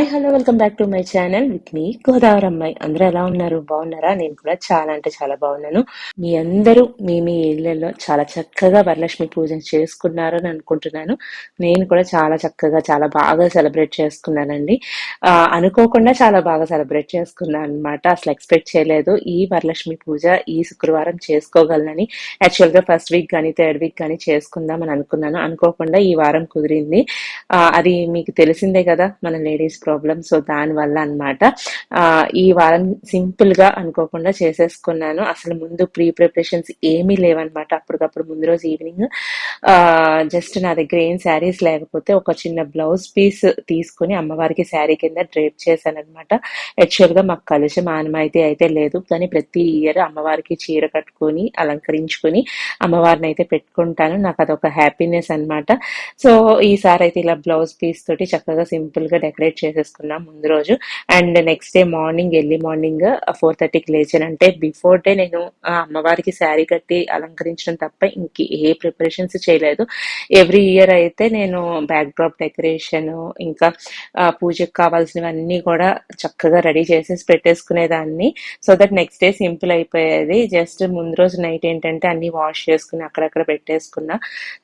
I hello welcome back to my channel with me Godavari అమ్మాయి. అందరూ ఎలా ఉన్నారు? బాగున్నారా? నేను కూడా చాలా అంటే చాలా బాగున్నాను. మీ అందరూ మీ మీ ఇళ్ళలో చాలా చక్కగా వరలక్ష్మి పూజ చేసుకున్నారని అనుకుంటున్నాను. నేను కూడా చాలా చక్కగా చాలా బాగా సెలబ్రేట్ చేసుకున్నానండి. అనుకోకుండా చాలా బాగా సెలబ్రేట్ చేసుకున్నాను అనమాట అసలు ఎక్స్పెక్ట్ చేయలేదు. ఈ వరలక్ష్మి పూజ ఈ శుక్రవారం చేసుకోగలనని. యాక్చువల్గా ఫస్ట్ వీక్ కానీ థర్డ్ వీక్ కానీ చేసుకుందాం అని అనుకున్నాను. అనుకోకుండా ఈ వారం కుదిరింది. అది మీకు తెలిసిందే కదా మన లేడీస్ ప్రాబ్లం సో దాని వల్ల అనమాట ఈ వారం సింపుల్గా అనుకోకుండా చేసేసుకున్నాను. అసలు ముందు ప్రీ ప్రిపరేషన్స్ ఏమీ లేవన్నమాట. అప్పటికప్పుడు ముందు రోజు ఈవినింగ్. జస్ట్ నా దగ్గర ఏం శారీస్ లేకపోతే ఒక చిన్న బ్లౌజ్ పీస్ తీసుకుని అమ్మవారికి శారీ కింద డ్రేప్ చేశాను అనమాట యాక్చువల్గా మాకు కలిసి మానమైతే అయితే లేదు. కానీ ప్రతి ఇయర్ అమ్మవారికి చీర కట్టుకొని అలంకరించుకొని అమ్మవారిని అయితే పెట్టుకుంటాను. నాకు అదొక హ్యాపీనెస్ అన్నమాట. సో ఈసారి అయితే ఇలా బ్లౌజ్ పీస్ తోటి చక్కగా సింపుల్గా డెకరేట్ చేసేసుకున్నాం ముందు రోజు. And next day morning early morning four థర్టీకి లేచాను. అంటే బిఫోర్ డే నేను అమ్మవారికి శారీ కట్టి అలంకరించడం తప్ప ఇంక ఏ ప్రిపరేషన్స్ చేయలేదు. ఎవ్రీ ఇయర్ అయితే నేను బ్యాక్ డ్రాప్ డెకరేషన్ ఇంకా పూజకు కావాల్సినవన్నీ కూడా చక్కగా రెడీ చేసేసి పెట్టేసుకునేదాన్ని. So that next day simple అయిపోయేది. జస్ట్ ముందు రోజు నైట్ ఏంటంటే అన్ని వాష్ చేసుకుని అక్కడక్కడ పెట్టేసుకున్నా.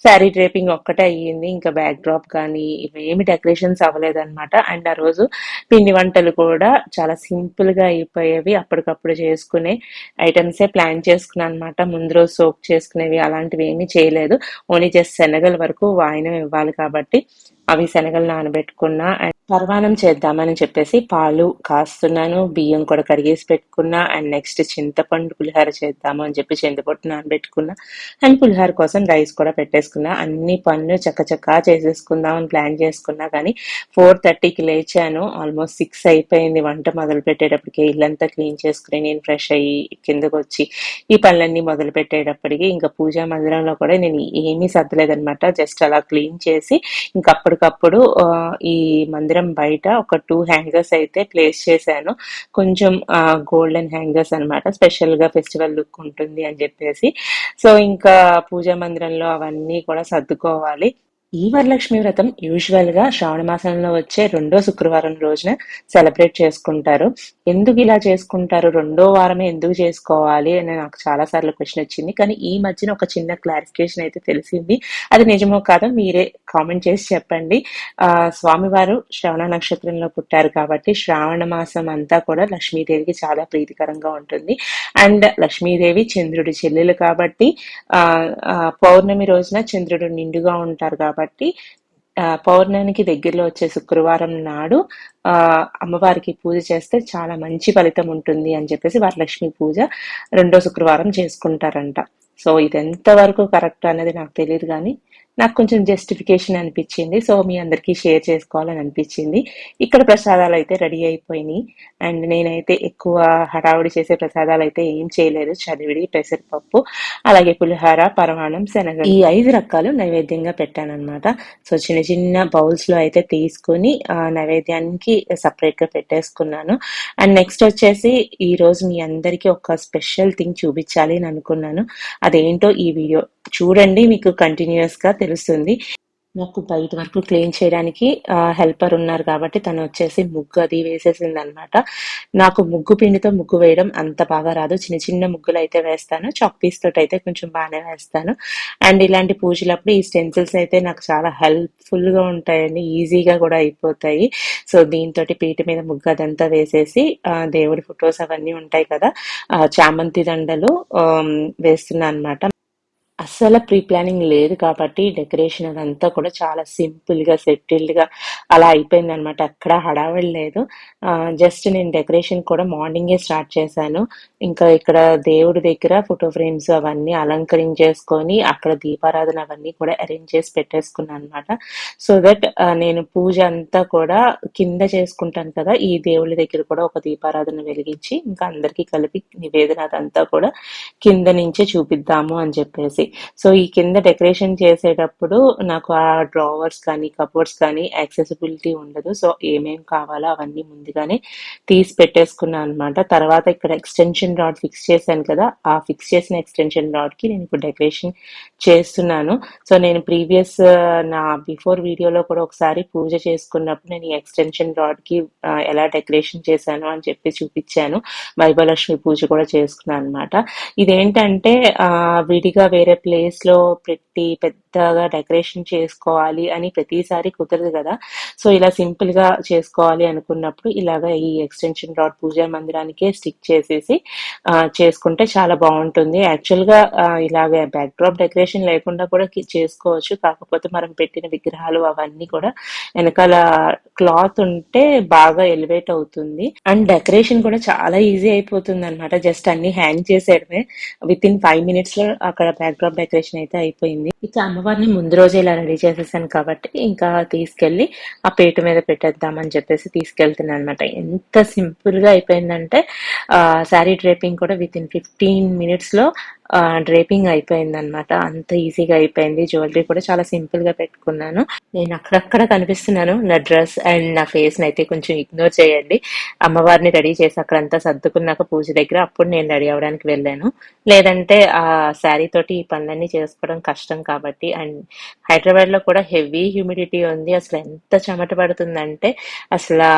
శారీ డ్రేపింగ్ ఒక్కటే అయ్యింది. ఇంకా బ్యాక్ డ్రాప్ కానీ ఇవేమి డెకరేషన్స్ అవ్వలేదన్నమాట. అండ్ ఆ రోజు పిండి వంటలు కూడా చాలా సింపుల్గా అయిపోయేవి. అప్పటికప్పుడు చేసుకునే ఐటమ్సే ప్లాన్ చేసుకున్నాను అనమాట ముందు రోజు సోప్ చేసుకునేవి అలాంటివి ఏమీ చేయలేదు. ఓన్లీ జస్ట్ శనగల వరకు వాయినం ఇవ్వాలి కాబట్టి అవి శనగలు నానబెట్టుకున్నా అండ్ పర్వాణం చేద్దామని చెప్పేసి పాలు కాస్తున్నాను బియ్యం కూడా కడిగేసి పెట్టుకున్నా అండ్ నెక్స్ట్ చింతపండు పులిహార చేద్దాము అని చెప్పి చింతపండు నానబెట్టుకున్నా అండ్ పులిహార కోసం రైస్ కూడా పెట్టేసుకున్నా. అన్ని పనులు చక్కచక్క చేసేసుకుందాం అని ప్లాన్ చేసుకున్నా కానీ ఫోర్ థర్టీకి లేచాను. ఆల్మోస్ట్ సిక్స్ అయిపోయింది వంట మొదలు పెట్టేటప్పటికి. ఇల్లంతా క్లీన్ చేసుకుని నేను ఫ్రెష్ అయ్యి కిందకు వచ్చి ఈ పనులన్నీ మొదలు పెట్టేటప్పటికి ఇంకా పూజా మందిరంలో కూడా నేను ఏమీ సర్దలేదనమాట జస్ట్ అలా క్లీన్ చేసి ఇంకా అప్పుడు ఆ, ఈ మందిరం బయట ఒక టూ హ్యాంగర్స్ అయితే ప్లేస్ చేశాను. కొంచెం గోల్డెన్ హ్యాంగర్స్ అన్నమాట. స్పెషల్గా ఫెస్టివల్ లుక్ ఉంటుంది అని చెప్పేసి. సో ఇంకా పూజా మందిరంలో అవన్నీ కూడా సర్దుకోవాలి. ఈ వరలక్ష్మి వ్రతం యూజువల్గా శ్రావణ మాసంలో వచ్చే రెండో శుక్రవారం రోజున సెలబ్రేట్ చేసుకుంటారు. ఎందుకు ఇలా చేసుకుంటారు? రెండో వారమే ఎందుకు చేసుకోవాలి? అని నాకు చాలా సార్లు క్వశ్చన్ వచ్చింది. కానీ ఈ మధ్యన ఒక చిన్న క్లారిఫికేషన్ అయితే తెలిసింది. అది నిజమో కాదో మీరే కామెంట్ చేసి చెప్పండి. ఆ స్వామివారు శ్రవణ నక్షత్రంలో పుట్టారు కాబట్టి శ్రావణ మాసం అంతా కూడా లక్ష్మీదేవికి చాలా ప్రీతికరంగా ఉంటుంది. అండ్ లక్ష్మీదేవి చంద్రుడి చెల్లెలు కాబట్టి ఆ ఆ, పౌర్ణమి రోజున చంద్రుడు నిండుగా ఉంటారు కాబట్టి కాబట్టి పౌర్ణమికి దగ్గరలో వచ్చే శుక్రవారం నాడు ఆ అమ్మవారికి పూజ చేస్తే చాలా మంచి ఫలితం ఉంటుంది అని చెప్పేసి వరలక్ష్మి పూజ రెండో శుక్రవారం చేసుకుంటారంట. సో ఇది ఎంతవరకు కరెక్ట్ అనేది నాకు తెలియదు కానీ నాకు కొంచెం జస్టిఫికేషన్ అనిపించింది. సో మీ అందరికీ షేర్ చేసుకోవాలని అనిపించింది. ఇక్కడ ప్రసాదాలు అయితే రెడీ అయిపోయినాయి. అండ్ నేనైతే ఎక్కువ హడావుడి చేసే ప్రసాదాలు అయితే ఏం చేయలేదు. చదివిడి పెసరపప్పు అలాగే పులిహార పరమాణం శనగ ఈ ఐదు రకాలు నైవేద్యంగా పెట్టానమాట సో చిన్న చిన్న బౌల్స్లో అయితే తీసుకుని నైవేద్యానికి సపరేట్గా పెట్టేసుకున్నాను. అండ్ నెక్స్ట్ వచ్చేసి ఈ రోజు మీ అందరికీ ఒక స్పెషల్ థింగ్ చూపించాలి అని అనుకున్నాను. అదేంటో ఈ వీడియో చూడండి. మీకు కంటిన్యూస్గా తెలుస్తుంది. నాకు బయట వరకు క్లీన్ చేయడానికి హెల్పర్ ఉన్నారు కాబట్టి తను వచ్చేసి ముగ్గు అది వేసేసింది అనమాట నాకు ముగ్గు పిండితో ముగ్గు వేయడం అంత బాగా రాదు. చిన్న చిన్న ముగ్గులు అయితే వేస్తాను. చాక్ పీస్ తోటి అయితే కొంచెం బాగానే వేస్తాను. అండ్ ఇలాంటి పూజలప్పుడు ఈ స్టెన్సిల్స్ అయితే నాకు చాలా హెల్ప్ఫుల్గా ఉంటాయండి. ఈజీగా కూడా అయిపోతాయి. సో దీంతో పీట మీద ముగ్గు అదంతా వేసేసి దేవుడి ఫొటోస్ అవన్నీ ఉంటాయి కదా చామంతి దండలు వేస్తున్నా అనమాట. అస్సలు ప్రీ ప్లానింగ్ లేదు కాబట్టి డెకరేషన్ అదంతా కూడా చాలా సింపుల్గా గా అలా అయిపోయింది అనమాట అక్కడ హడావిడి లేదు. జస్ట్ నేను డెకరేషన్ కూడా మార్నింగే స్టార్ట్ చేశాను. ఇంకా ఇక్కడ దేవుడి దగ్గర ఫోటో ఫ్రేమ్స్ అవన్నీ అలంకరించేసుకొని అక్కడ దీపారాధన అవన్నీ కూడా అరేంజ్ చేసి పెట్టేసుకున్నాను అనమాట సో దట్ నేను పూజ అంతా కూడా కింద చేసుకుంటాను కదా ఈ దేవుడి దగ్గర కూడా ఒక దీపారాధన వెలిగించి ఇంకా అందరికీ కలిపి నివేదన అదంతా కూడా కింద నుంచే చూపిద్దాము అని చెప్పేసి సో ఈ కింద డెకరేషన్ చేసేటప్పుడు నాకు ఆ డ్రావర్స్ కానీ కబోర్డ్స్ కానీ యాక్సెసిబిలిటీ ఉండదు. సో ఏమేం కావాలో అవన్నీ ముందుగానే తీసి పెట్టేసుకున్నాను అనమాట తర్వాత ఇక్కడ ఎక్స్టెన్షన్ రాడ్ ఫిక్స్ చేశాను కదా ఆ ఫిక్స్ చేసిన ఎక్స్టెన్షన్ రాడ్కి నేను ఇప్పుడు డెకరేషన్ చేస్తున్నాను. సో నేను ప్రీవియస్ నా బిఫోర్ వీడియోలో కూడా ఒకసారి పూజ చేసుకున్నప్పుడు నేను ఈ ఎక్స్టెన్షన్ రాడ్కి ఎలా డెకరేషన్ చేశాను అని చెప్పి చూపించాను. వైభలక్ష్మి పూజ కూడా చేసుకున్నాను అనమాట ఇదేంటంటే విడిగా వేరే ప్లేస్లో పెట్టి పెద్దగా డెకరేషన్ చేసుకోవాలి అని ప్రతిసారి కుదరదు కదా. సో ఇలా సింపుల్గా చేసుకోవాలి అనుకున్నప్పుడు ఇలాగ ఈ ఎక్స్టెన్షన్ రాడ్ పూజా మందిరానికే స్టిక్ చేసేసి చేసుకుంటే చాలా బాగుంటుంది. యాక్చువల్గా ఇలాగ బ్యాక్ డ్రాప్ డెకరేషన్ లేకుండా కూడా చేసుకోవచ్చు. కాకపోతే మనం పెట్టిన విగ్రహాలు అవన్నీ కూడా వెనకాల క్లాత్ ఉంటే బాగా ఎలివేట్ అవుతుంది. అండ్ డెకరేషన్ కూడా చాలా ఈజీ అయిపోతుంది అనమాట జస్ట్ అన్ని హ్యాంగ్ చేసేయడమే. విత్ ఇన్ ఫైవ్ మినిట్స్లో అక్కడ బ్యాక్ డ్రాప్ డెకరేషన్ అయితే అయిపోయింది. ఇక వారిని ముందు రోజే ఇలా రెడీ చేసేసాను కాబట్టి ఇంకా తీసుకెళ్ళి ఆ పేటు మీద పెట్టేద్దామని చెప్పేసి తీసుకెళ్తున్నాను అనమాట ఎంత సింపుల్గా అయిపోయిందంటే శారీ డ్రేపింగ్ కూడా విత్ ఇన్ ఫిఫ్టీన్ మినిట్స్లో డ్రేపింగ్ అయిపోయింది అనమాట అంత ఈజీగా అయిపోయింది. జ్యువెలరీ కూడా చాలా సింపుల్గా పెట్టుకున్నాను. నేను అక్కడక్కడ కనిపిస్తున్నాను. నా డ్రెస్ అండ్ నా ఫేస్ అయితే కొంచెం ఇగ్నోర్ చేయండి. అమ్మవారిని రెడీ చేసి అక్కడంతా సర్దుకున్నాక పూజ దగ్గర అప్పుడు నేను రెడీ అవడానికి వెళ్ళాను. లేదంటే ఆ శారీ తోటి ఈ పనులన్నీ చేసుకోవడం కష్టం కాబట్టి అండ్ హైదరాబాద్లో కూడా హెవీ హ్యూమిడిటీ ఉంది. అసలు ఎంత చెమట పడుతుందంటే అసలు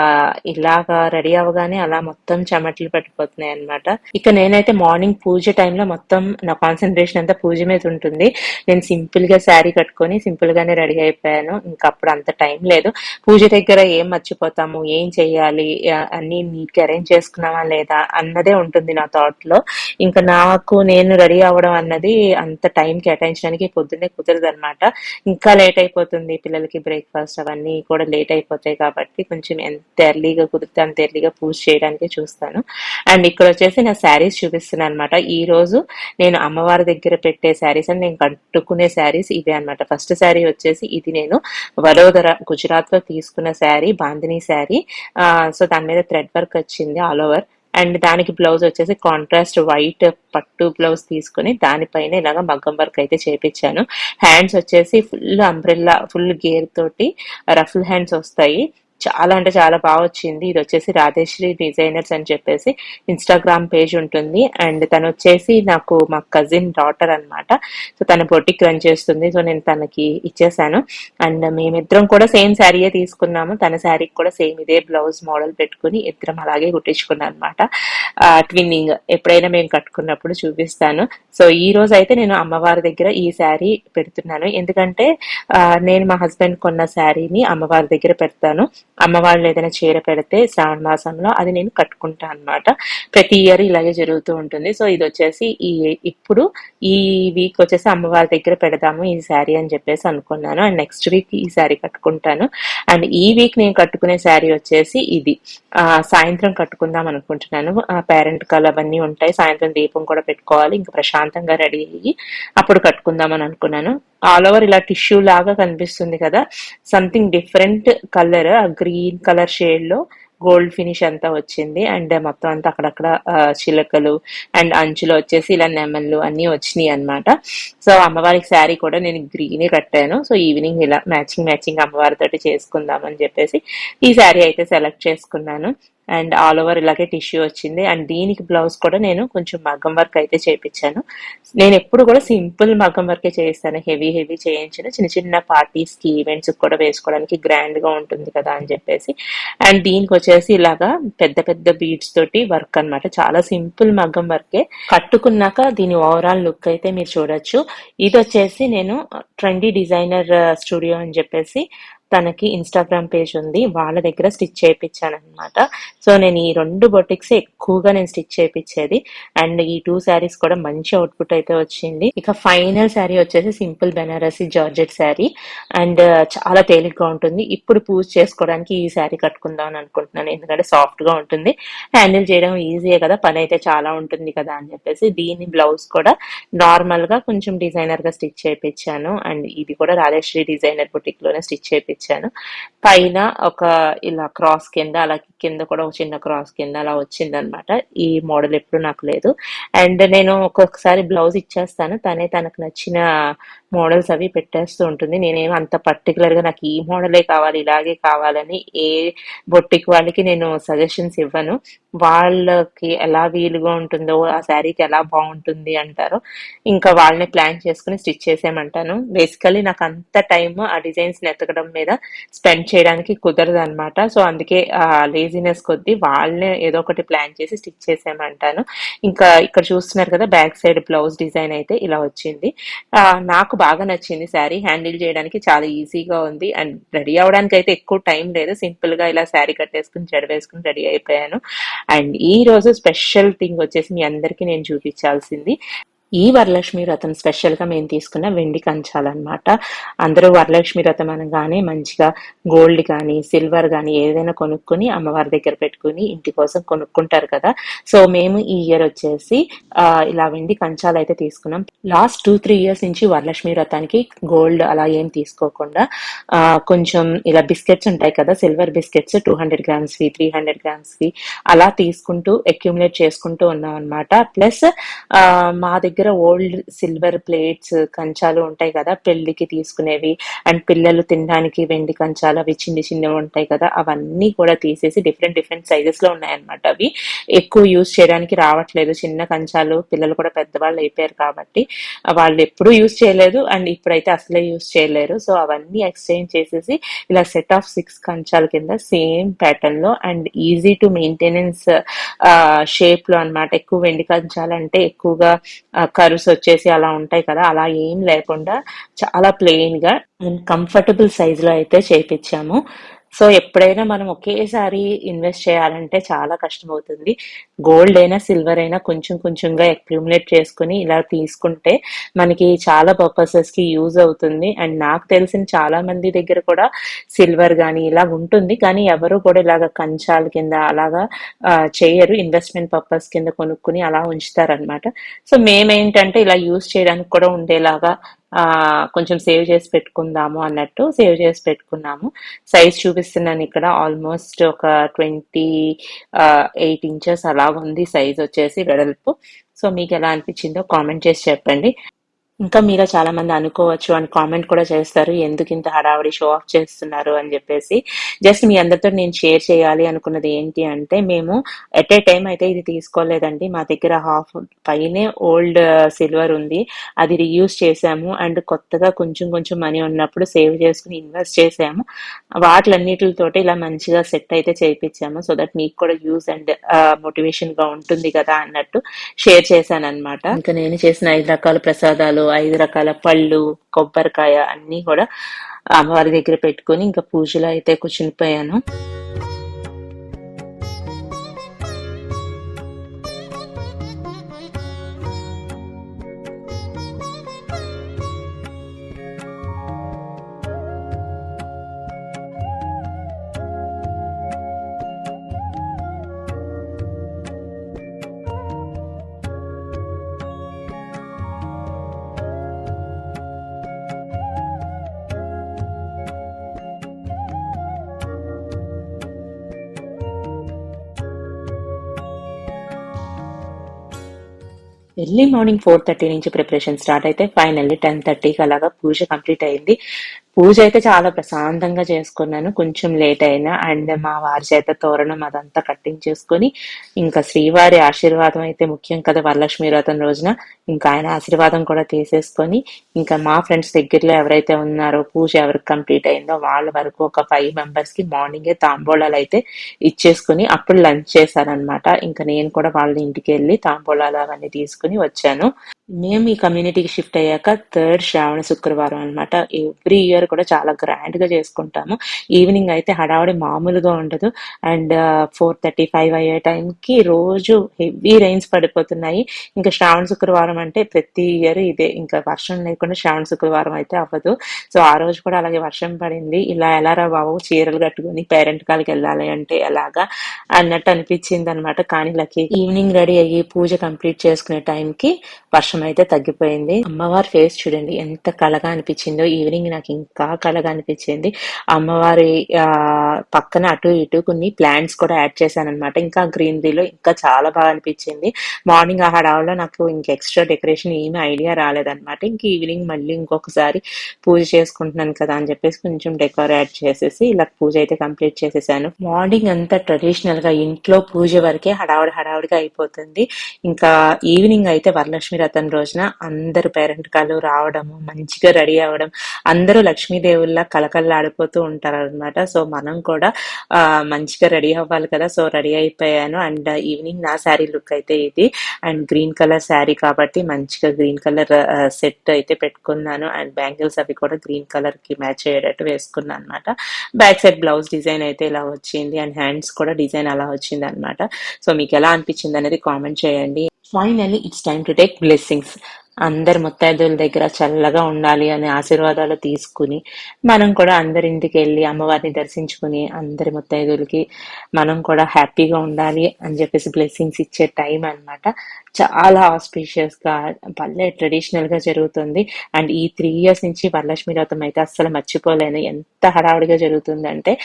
ఇలాగా రెడీ అవగానే అలా మొత్తం చెమటలు పట్టిపోతున్నాయి అనమాట ఇక నేనైతే మార్నింగ్ పూజ టైంలో మొత్తం నా కాన్సన్ట్రేషన్ అంతా పూజ మీద ఉంటుంది. నేను సింపుల్గా శారీ కట్టుకొని సింపుల్ గానే రెడీ అయిపోయాను. ఇంకా అప్పుడు అంత టైం లేదు. పూజ దగ్గర ఏం మర్చిపోతాము? ఏం చెయ్యాలి అన్ని నీట్ అరేంజ్ చేసుకున్నావా లేదా అన్నదే ఉంటుంది నా థాట్లో ఇంకా నాకు నేను రెడీ అవ్వడం అన్నది అంత టైం కేటాయించడానికి పొద్దున్నే కుదరదు. అనమాట ఇంకా లేట్ అయిపోతుంది పిల్లలకి బ్రేక్ఫాస్ట్ అవన్నీ కూడా లేట్ అయిపోతాయి కాబట్టి కొంచెం ఎంత ఎర్లీగా కుదిరితే అంత ఎర్లీగా పూజ చేయడానికి చూస్తాను. అండ్ ఇక్కడ వచ్చేసి నా శారీస్ చూపిస్తున్నాను అనమాట ఈ రోజు నేను అమ్మవారి దగ్గర పెట్టే శారీస్ అని నేను కట్టుకునే శారీస్ ఇవే అన్నమాట. ఫస్ట్ శారీ వచ్చేసి ఇది నేను వడోదర గుజరాత్లో తీసుకున్న శారీ బాందిని శారీ సో దాని మీద థ్రెడ్ వర్క్ వచ్చింది ఆల్ ఓవర్ అండ్ దానికి బ్లౌజ్ వచ్చేసి కాంట్రాస్ట్ వైట్ పట్టు బ్లౌజ్ తీసుకుని దానిపైన ఇలాగ మగ్గం వర్క్ అయితే చేపించాను. హ్యాండ్స్ వచ్చేసి ఫుల్ అంబ్రెల్లా ఫుల్ గేర్ తోటి రఫుల్ హ్యాండ్స్ వస్తాయి. చాలా అంటే చాలా బాగా వచ్చింది. ఇది వచ్చేసి రాధేశ్రీ డిజైనర్స్ అని చెప్పేసి ఇన్స్టాగ్రామ్ పేజ్ ఉంటుంది. అండ్ తను వచ్చేసి నాకు మా కజిన్ డాటర్ అన్నమాట. సో తన బొటిక్ రన్ చేస్తుంది. సో నేను తనకి ఇచ్చేసాను. అండ్ మేమిద్దరం కూడా సేమ్ శారీయే తీసుకున్నాము. తన శారీకి కూడా సేమ్ ఇదే బ్లౌజ్ మోడల్ పెట్టుకుని ఇద్దరం అలాగే కుట్టించుకున్నాను అనమాట ట్విన్నింగ్ ఎప్పుడైనా మేము కట్టుకున్నప్పుడు చూపిస్తాను. సో ఈ రోజు అయితే నేను అమ్మవారి దగ్గర ఈ శారీ పెడుతున్నాను. ఎందుకంటే నేను మా హస్బెండ్ కొన్న శారీని అమ్మవారి దగ్గర పెడతాను. అమ్మవాళ్ళు ఏదైనా చీర పెడితే శ్రావణ మాసంలో అది నేను కట్టుకుంటాను అనమాట ప్రతి ఇయర్ ఇలాగే జరుగుతూ ఉంటుంది. సో ఇది వచ్చేసి ఈ ఇప్పుడు ఈ వీక్ వచ్చేసి అమ్మవారి దగ్గర పెడదాము ఈ శారీ అని చెప్పేసి అనుకున్నాను. అండ్ నెక్స్ట్ వీక్ ఈ శారీ కట్టుకుంటాను. అండ్ ఈ వీక్ నేను కట్టుకునే శారీ వచ్చేసి ఇది. ఆ సాయంత్రం కట్టుకుందాం అనుకుంటున్నాను. పేరెంట్ కల్ అవన్నీ ఉంటాయి. సాయంత్రం దీపం కూడా పెట్టుకోవాలి. ఇంకా ప్రశాంతంగా రెడీ అయ్యి అప్పుడు కట్టుకుందాం అని అనుకున్నాను. ఆల్ ఓవర్ ఇలా టిష్యూ లాగా కనిపిస్తుంది కదా. సంథింగ్ డిఫరెంట్ కలర్ ఆ గ్రీన్ కలర్ షేడ్లో గోల్డ్ ఫినిష్ అంతా వచ్చింది. అండ్ మొత్తం అంతా అక్కడక్కడ చిలకలు అండ్ అంచులో వచ్చేసి ఇలా నెమళ్ళు అన్ని వచ్చినాయి అన్నమాట. సో అమ్మవారికి శారీ కూడా నేను గ్రీనే కట్టాను. సో ఈవినింగ్ ఇలా మ్యాచింగ్ మ్యాచింగ్ అమ్మవారితోటి చేసుకుందాం అని చెప్పేసి ఈ శారీ అయితే సెలెక్ట్ చేసుకున్నాను. అండ్ ఆల్ ఓవర్ ఇలాగే టిష్యూ వచ్చింది. అండ్ దీనికి బ్లౌజ్ కూడా నేను కొంచెం మగ్గం వర్క్ అయితే చేయించాను నేను ఎప్పుడు కూడా సింపుల్ మగ్గం వర్కే చేయిస్తాను హెవీ హెవీ చేయించిన. చిన్న చిన్న పార్టీస్కి ఈవెంట్స్ కూడా వేసుకోవడానికి గ్రాండ్గా ఉంటుంది కదా అని చెప్పేసి. అండ్ దీనికి వచ్చేసి ఇలాగా పెద్ద పెద్ద బీడ్స్ తోటి వర్క్ అన్నమాట. చాలా సింపుల్ మగ్గం వర్కే. కట్టుకున్నాక దీని ఓవరాల్ లుక్ అయితే మీరు చూడొచ్చు. ఇది వచ్చేసి నేను ట్రెండీ డిజైనర్ స్టూడియో అని చెప్పేసి తనకి ఇన్స్టాగ్రామ్ పేజ్ ఉంది. వాళ్ళ దగ్గర స్టిచ్ చేయించాను అనమాట సో నేను ఈ రెండు బొటిక్స్ ఎక్కువగా నేను స్టిచ్ చేయించేది. అండ్ ఈ టూ శారీస్ కూడా మంచి అవుట్పుట్ అయితే వచ్చింది. ఇక ఫైనల్ శారీ వచ్చేసి simple Banarasi georgette sari and చాలా తేలిగ్గా ఉంటుంది. ఇప్పుడు పూజ చేసుకోవడానికి ఈ శారీ కట్టుకుందాం అని అనుకుంటున్నాను. ఎందుకంటే సాఫ్ట్గా ఉంటుంది. హ్యాండిల్ చేయడం ఈజీయే కదా. పని అయితే చాలా ఉంటుంది కదా అని చెప్పేసి దీని బ్లౌజ్ కూడా నార్మల్గా కొంచెం డిజైనర్గా స్టిచ్ చేయించాను. అండ్ ఇది కూడా రాధేశ్రీ డిజైనర్ బుటిక్లోనే స్టిచ్ చేయించాను. చేయించాను పైన ఒక ఇలా క్రాస్ కింద అలా కింద కూడా ఒక చిన్న క్రాస్ కింద అలా వచ్చిందనమాట. ఈ మోడల్ ఎప్పుడు నాకు లేదు. అండ్ నేను ఒక్కొక్కసారి బ్లౌజ్ ఇచ్చేస్తాను. తనే తనకు నచ్చిన మోడల్స్ అవి పెట్టేస్తూ ఉంటుంది. నేనేం అంత పర్టికులర్గా నాకు ఈ మోడలే కావాలి ఇలాగే కావాలని ఏ బొట్టికి వాళ్ళకి నేను సజెషన్స్ ఇవ్వను. వాళ్ళకి ఎలా వీలుగా ఉంటుందో ఆ శారీకి ఎలా బాగుంటుంది అంటారో. ఇంకా వాళ్ళని ప్లాన్ చేసుకుని స్టిచ్ చేసేయమంటాను. బేసికలీ నాకు అంత టైం ఆ డిజైన్స్ ఎతకడం మీద స్పెండ్ చేయడానికి కుదరదు అనమాట సో అందుకే లేజినెస్ కొద్దీ వాళ్ళనే ఏదో ఒకటి ప్లాన్ చేసి స్టిచ్ చేసేయమంటాను. ఇంకా ఇక్కడ చూస్తున్నారు కదా బ్యాక్ సైడ్ బ్లౌజ్ డిజైన్ అయితే ఇలా వచ్చింది. నాకు బాగా నచ్చింది శారీ హ్యాండిల్ చేయడానికి చాలా ఈజీగా ఉంది. అండ్ రెడీ అవడానికి అయితే ఎక్కువ టైం లేదు. సింపుల్గా ఇలా శారీ కట్టేసుకుని జడవేసుకుని రెడీ అయిపోయాను. అండ్ ఈ రోజు స్పెషల్ థింగ్ వచ్చేసి మీ అందరికీ నేను చూపించాల్సింది. ఈ వరలక్ష్మి వ్రతం స్పెషల్గా మేము తీసుకున్న వెండి కంచాలన్నమాట. అందరూ వరలక్ష్మి వ్రతం అనగానే మంచిగా గోల్డ్ కానీ సిల్వర్ కానీ ఏదైనా కొనుక్కొని అమ్మవారి దగ్గర పెట్టుకుని ఇంటి కోసం కొనుక్కుంటారు కదా. సో మేము ఈ ఇయర్ వచ్చేసి ఇలా వెండి కంచాలు అయితే తీసుకున్నాం. లాస్ట్ టూ త్రీ ఇయర్స్ నుంచి వరలక్ష్మి వ్రతానికి గోల్డ్ అలా ఏం తీసుకోకుండా కొంచెం ఇలా బిస్కెట్స్ ఉంటాయి కదా silver biscuits two hundred grams వి త్రీ హండ్రెడ్ గ్రామ్స్ వి అలా తీసుకుంటూ అక్యుములేట్ చేసుకుంటూ ఉన్నాం అనమాట ప్లస్ మా దగ్గర దగ్గర ఓల్డ్ సిల్వర్ ప్లేట్స్ కంచాలు ఉంటాయి కదా పెళ్ళికి తీసుకునేవి. అండ్ పిల్లలు తినడానికి వెండి కంచాలు అవి చిన్న చిన్నవి ఉంటాయి కదా అవన్నీ కూడా తీసేసి డిఫరెంట్ డిఫరెంట్ సైజెస్లో ఉన్నాయన్నమాట అవి. ఎక్కువ యూజ్ చేయడానికి రావట్లేదు. చిన్న కంచాలు పిల్లలు కూడా పెద్దవాళ్ళు అయిపోయారు కాబట్టి వాళ్ళు ఎప్పుడూ యూజ్ చేయలేదు అండ్ ఇప్పుడైతే అసలే యూజ్ చేయలేరు. సో అవన్నీ ఎక్స్చేంజ్ చేసేసి ఇలా సెట్ ఆఫ్ సిక్స్ కంచాల కింద సేమ్ ప్యాటర్న్లో అండ్ ఈజీ టు మెయింటెనెన్స్ షేప్లో అన్నమాట. ఎక్కువ వెండి కంచాలంటే ఎక్కువగా కర్వ్స్ వచ్చేసి అలా ఉంటాయి కదా అలా ఏం లేకుండా చాలా ప్లెయిన్గా అండ్ కంఫర్టబుల్ సైజ్లో అయితే చేపించాము సో ఎప్పుడైనా మనం ఒకేసారి ఇన్వెస్ట్ చేయాలంటే చాలా కష్టం అవుతుంది గోల్డ్ అయినా సిల్వర్ అయినా కొంచెం కొంచెంగా అక్యూములేట్ చేసుకుని ఇలా తీసుకుంటే మనకి చాలా పర్పసెస్కి యూజ్ అవుతుంది. అండ్ నాకు తెలిసిన చాలా మంది దగ్గర కూడా సిల్వర్ కానీ ఇలా ఉంటుంది. కానీ ఎవరు కూడా ఇలాగ కంచాల కింద అలాగా చేయరు. ఇన్వెస్ట్మెంట్ పర్పస్ కింద కొనుక్కుని అలా ఉంచుతారనమాట సో మేమేంటంటే ఇలా యూజ్ చేయడానికి కూడా ఉండేలాగా కొంచెం సేవ్ చేసి పెట్టుకుందాము అన్నట్టు సేవ్ చేసి పెట్టుకున్నాము. సైజ్ చూపిస్తున్నాను ఇక్కడ. ఆల్మోస్ట్ ఒక ట్వంటీ ఎయిట్ ఇంచెస్ అలా ఉంది. సైజ్ వచ్చేసి వెడల్పు. సో మీకు ఎలా అనిపించిందో కామెంట్ చేసి చెప్పండి. ఇంకా మీలో చాలా మంది అనుకోవచ్చు అని కామెంట్ కూడా చేస్తారు. ఎందుకు ఇంత హడావిడి షో ఆఫ్ చేస్తున్నారు అని చెప్పేసి. జస్ట్ మీ అందరితో నేను షేర్ చేయాలి అనుకున్నది ఏంటి అంటే మేము ఎట్ ఏ టైం అయితే ఇది తీసుకోలేదండి. మా దగ్గర హాఫ్ పైనే ఓల్డ్ సిల్వర్ uh, ఉంది. అది రీయూస్ చేసాము. అండ్ కొత్తగా కొంచెం కొంచెం మనీ ఉన్నప్పుడు సేవ్ చేసుకుని ఇన్వెస్ట్ చేసాము. వాటిలన్నిటితోటి ఇలా మంచిగా సెట్ అయితే చేయించాము సో దట్ మీకు కూడా యూజ్ అండ్ మోటివేషన్గా ఉంటుంది కదా అన్నట్టు షేర్ చేశాను అనమాట ఇంకా నేను చేసిన ఐదు రకాల ప్రసాదాలు ఐదు రకాల పళ్ళు కొబ్బరికాయ అన్ని కూడా అమ్మవారి దగ్గర పెట్టుకొని ఇంకా పూజలో అయితే కూర్చునిపోయాను ఎర్లీ మార్నింగ్ ఫోర్ థర్టీ నుంచి ప్రిపరేషన్ స్టార్ట్ అయితే ఫైనల్లీ టెన్ థర్టీకి అలాగా పూజ కంప్లీట్ అయింది. పూజ అయితే చాలా ప్రశాంతంగా చేసుకున్నాను. కొంచెం లేట్ అయినా అండ్ మా వారి చేత తోరణం అదంతా కట్టించేసుకొని ఇంకా శ్రీవారి ఆశీర్వాదం అయితే ముఖ్యం కదా వరలక్ష్మి వ్రతం రోజున. ఇంకా ఆయన ఆశీర్వాదం కూడా తీసేసుకొని ఇంకా మా ఫ్రెండ్స్ దగ్గరలో ఎవరైతే ఉన్నారో పూజ ఎవరికి కంప్లీట్ అయిందో వాళ్ళ వరకు ఒక ఫైవ్ మెంబర్స్కి మార్నింగే తాంబూలాలు అయితే ఇచ్చేసుకుని అప్పుడు లంచ్ చేశారనమాట ఇంకా నేను కూడా వాళ్ళ ఇంటికి వెళ్ళి తాంబూలాలు అవన్నీ తీసుకుని వచ్చాను. మేము ఈ కమ్యూనిటీకి షిఫ్ట్ అయ్యాక థర్డ్ శ్రావణ శుక్రవారం అన్నమాట. ఎవ్రీ ఇయర్ కూడా చాలా గ్రాండ్గా చేసుకుంటాము. ఈవినింగ్ అయితే హడావడి మామూలుగా ఉండదు. అండ్ ఫోర్ థర్టీ ఫైవ్ అయ్యే టైంకి రోజు హెవీ రైన్స్ పడిపోతున్నాయి. ఇంకా శ్రావణ శుక్రవారం అంటే ప్రతి ఇయర్ ఇదే. ఇంకా వర్షం లేకుండా శ్రావణ శుక్రవారం అయితే అవ్వదు. సో ఆ రోజు కూడా అలాగే వర్షం పడింది. ఇలా ఎలారా బాబు చీరలు కట్టుకుని పేరెంట్ కాలకి వెళ్ళాలి అంటే ఎలాగా అన్నట్టు అనిపించింది అనమాట కానీ లక్కీ ఈవినింగ్ రెడీ అయ్యి పూజ కంప్లీట్ చేసుకునే టైంకి వర్షం వర్షం అయితే తగ్గిపోయింది. అమ్మవారి ఫేస్ చూడండి ఎంత కళగా అనిపించిందో ఈవినింగ్ నాకు ఇంకా కళగా అనిపించింది. అమ్మవారి ఆ పక్కన అటు ఇటు కొన్ని ప్లాంట్స్ కూడా యాడ్ చేశాను అనమాట ఇంకా గ్రీనరీలో ఇంకా చాలా బాగా అనిపించింది. మార్నింగ్ ఆ హడావులో నాకు ఇంక ఎక్స్ట్రా డెకరేషన్ ఏమీ ఐడియా రాలేదన్నమాట. ఇంక ఈవినింగ్ మళ్ళీ ఇంకొకసారి పూజ చేసుకుంటున్నాను కదా అని చెప్పేసి కొంచెం డెకోర్ యాడ్ చేసేసి ఇలా పూజ అయితే కంప్లీట్ చేసేసాను. మార్నింగ్ అంతా ట్రెడిషనల్గా ఇంట్లో పూజ వరకే హడావుడి హడావుడిగా అయిపోతుంది. ఇంకా ఈవినింగ్ అయితే వరలక్ష్మి రథం రోజున అందరు పేరెంట్ కాళ్ళు రావడము మంచిగా రెడీ అవ్వడం అందరూ లక్ష్మీదేవుల్లా కలకల్లాడిపోతూ ఉంటారు అనమాట సో మనం కూడా మంచిగా రెడీ అవ్వాలి కదా. సో రెడీ అయిపోయాను. అండ్ ఈవినింగ్ నా శారీ లుక్ అయితే ఇది. అండ్ గ్రీన్ కలర్ శారీ కాబట్టి మంచిగా గ్రీన్ కలర్ సెట్ అయితే పెట్టుకున్నాను. అండ్ బ్యాంగిల్స్ అవి కూడా గ్రీన్ కలర్కి మ్యాచ్ అయ్యేటట్టు వేసుకున్నాను అనమాట బ్యాక్ సైడ్ బ్లౌజ్ డిజైన్ అయితే ఇలా వచ్చింది. అండ్ హ్యాండ్స్ కూడా డిజైన్ అలా వచ్చింది అనమాట సో మీకు ఎలా అనిపించింది అనేది కామెంట్ చేయండి. Finally it's time to take blessings అందరి ముత్తైదుల దగ్గర చల్లగా ఉండాలి అనే ఆశీర్వాదాలు తీసుకుని మనం కూడా అందరి ఇంటికి వెళ్ళి అమ్మవారిని దర్శించుకుని అందరి ముత్తైదులకి మనం కూడా హ్యాపీగా ఉండాలి అని చెప్పేసి బ్లెస్సింగ్స్ ఇచ్చే టైం అన్నమాట. చాలా ఆస్పీషియస్గా గా భలే ట్రెడిషనల్ జరుగుతుంది. అండ్ ఈ త్రీ ఇయర్స్ నుంచి వరలక్ష్మి వ్రతం అయితే అస్సలు మర్చిపోలేను. ఎంత హడావుడిగా జరుగుతుందంటే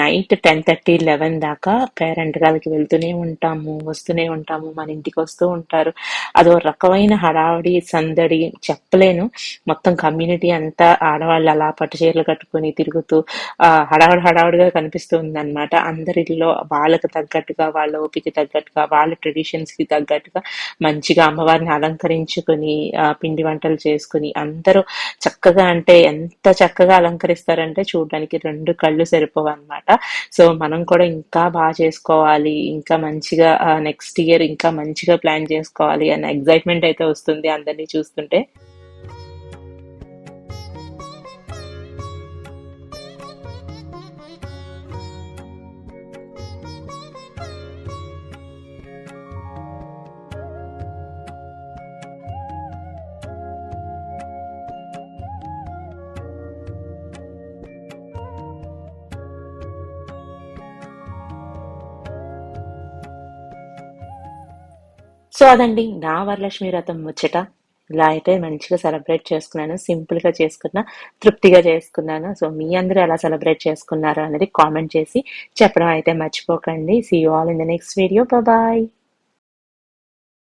నైట్ టెన్ థర్టీ లెవెన్ దాకా పేరెంట్ గారికి వెళ్తూనే ఉంటాము వస్తూనే ఉంటాము మన ఇంటికి వస్తూ ఉంటారు. అదో రకమైన హడావుడి సందడి చెప్పలేను. మొత్తం కమ్యూనిటీ అంతా ఆడవాళ్ళు అలా పట్టు చీరలు కట్టుకొని తిరుగుతూ ఆ హడావుడి హడావుడిగా కనిపిస్తుంది అనమాట అందరిలో వాళ్ళకి తగ్గట్టుగా వాళ్ళ ఓపిక తగ్గట్టుగా వాళ్ళ ట్రెడిషన్స్కి తగ్గట్టుగా మంచిగా అమ్మవారిని అలంకరించుకొని పిండి వంటలు చేసుకుని అందరూ చక్కగా అంటే ఎంత చక్కగా అలంకరిస్తారంటే చూడడానికి రెండు కళ్ళు సరిపోవు అనమాట సో మనం కూడా ఇంకా బాగా చేసుకోవాలి ఇంకా మంచిగా నెక్స్ట్ ఇయర్ ఇంకా మంచిగా ప్లాన్ చేసుకోవాలి అనే ఎగ్జైట్మెంట్ అయితే వస్తుంది ఇవన్నీ చూస్తుంటే. సో అదండి నా వరలక్ష్మి వ్రతం ముచ్చట. ఇలా అయితే మంచిగా సెలబ్రేట్ చేసుకున్నాను. సింపుల్గా చేసుకున్నా తృప్తిగా చేసుకున్నాను. సో మీ అందరూ ఎలా సెలబ్రేట్ చేసుకున్నారు అనేది కామెంట్ చేసి చెప్పడం అయితే మర్చిపోకండి. See you all in the next video bye